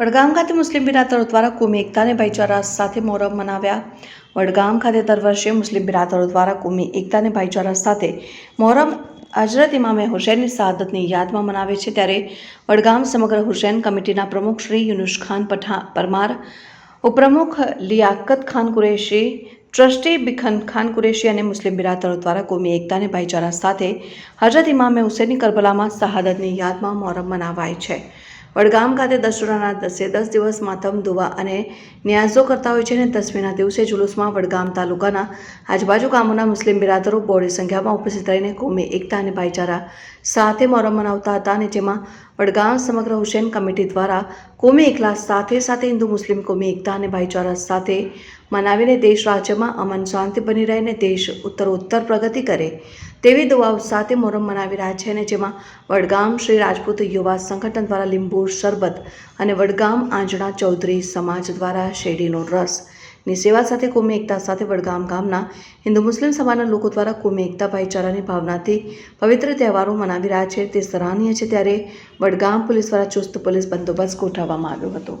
વડગામ ખાતે મુસ્લિમ બિરાદરો દ્વારા કોમી એકતા અને ભાઈચારા સાથે મોહરમ મનાવ્યા. વડગામ ખાતે દર વર્ષે મુસ્લિમ બિરાદરો દ્વારા કોમી એકતા અને ભાઈચારા સાથે મોહરમ હજરત ઇમામે હુસૈનની શહાદતની યાદમાં મનાવે છે. ત્યારે વડગામ સમગ્ર હુસૈન કમિટીના પ્રમુખ શ્રી યુનુસ ખાન પઠા પરમાર, ઉપપ્રમુખ લિયાકત ખાન કુરેશી, ટ્રસ્ટી બિખન ખાન કુરેશી અને મુસ્લિમ બિરાદરો દ્વારા કોમી એકતા અને ભાઈચારા સાથે હજરત ઇમામે હુસૈનની કરબલામાં શહાદતની યાદમાં મોહરમ મનાવાય છે. વડગામ ખાતે દશરાના દસે દસ દિવસ માતમ દુવા અને ન્યાઝો કરતા હોય છે અને દસમીના દિવસે જુલુસમાં વડગામ તાલુકાના આજુબાજુ ગામોના મુસ્લિમ બિરાદરો બહોળી સંખ્યામાં ઉપસ્થિત રહીને કોમી, એકતા અને ભાઈચારા સાથે મોહરમ મનાવતા હતા અને જેમાં વડગામ સમગ્ર હુસેન કમિટી દ્વારા કોમી એકલા સાથે સાથે હિન્દુ મુસ્લિમ કોમી, એકતા અને ભાઈચારા સાથે મનાવીને દેશ રાજ્યમાં અમન શાંતિ બની રહે અને દેશ ઉત્તરોત્તર પ્રગતિ કરે. તેવી દુઆઓ સાથે મોહરમ મનાવી રહ્યા છે અને જેમાં વડગામ શ્રી રાજપૂત યુવા સંગઠન દ્વારા લીંબુ શરબત અને વડગામ આંજણા ચૌધરી સમાજ દ્વારા શેરડીનો રસ. ની સેવા સાથે કોમી એકતા સાથે વડગામ ગામના હિન્દુ મુસ્લિમ સમાજના લોકો દ્વારા કોમી એકતા ભાઈચારાની ભાવનાથી પવિત્ર તહેવારો મનાવી રહ્યા છે. તે સરાહનીય છે ત્યારે વડગામ પોલીસ દ્વારા ચુસ્ત પોલીસ બંદોબસ્ત ગોઠવવામાં આવ્યો હતો.